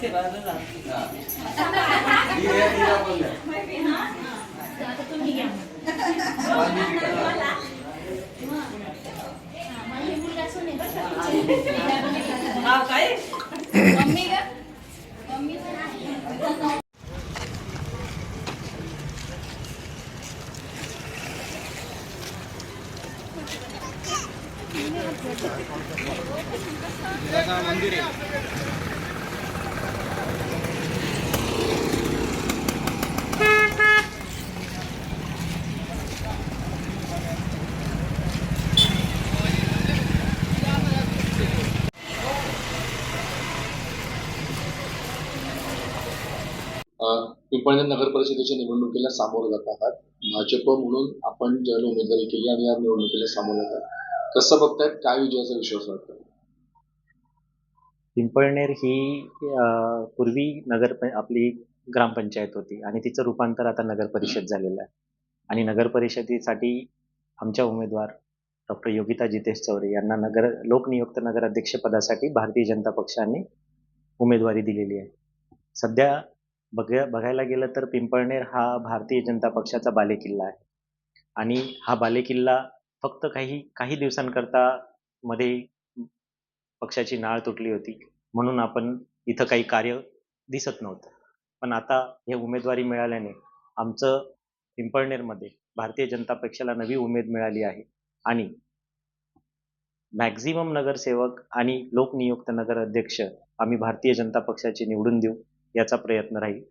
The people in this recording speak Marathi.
आशीर्वाद झाला हा. आहे, पिंपळनेर नगर परिषदेच्या निवडणुकीला सामोरं जात आहात. भाजप म्हणून आपण ज्यावेळी उमेदवारी केली आणि या निवडणुकीला सामोरं जातात कसं बघतायत? काय विजयाचा विश्वास वाटतो? पिंपळनेर ही पूर्वी नगर आपली ग्रामपंचायत होती आणि तिचं रूपांतर आता नगर परिषद झालेलं आहे. आणि नगर परिषदेसाठी आमच्या उमेदवार डॉक्टर योगिता जितेश चौरे यांना नगर लोकनियुक्त नगराध्यक्षपदासाठी भारतीय जनता पक्षाने उमेदवारी दिलेली आहे. सध्या बघ बघायला गेलं तर पिंपळनेर हा भारतीय जनता पक्षाचा बालेकिल्ला आहे. आणि हा बालेकिल्ला फक्त काही काही दिवसांकरता मध्ये पक्षाची नाळ तुटली होती. म्हणून आपण इथं काही कार्य दिसत नव्हतं. पण आता हे उमेदवारी मिळाल्याने आमचं पिंपळनेरमध्ये भारतीय जनता पक्षाला नवी उमेद मिळाली आहे. आणि मॅक्झिमम नगरसेवक आणि लोकनियुक्त नगर अध्यक्ष आम्ही भारतीय जनता पक्षाचे निवडून देऊ. याचा प्रयत्न राहील.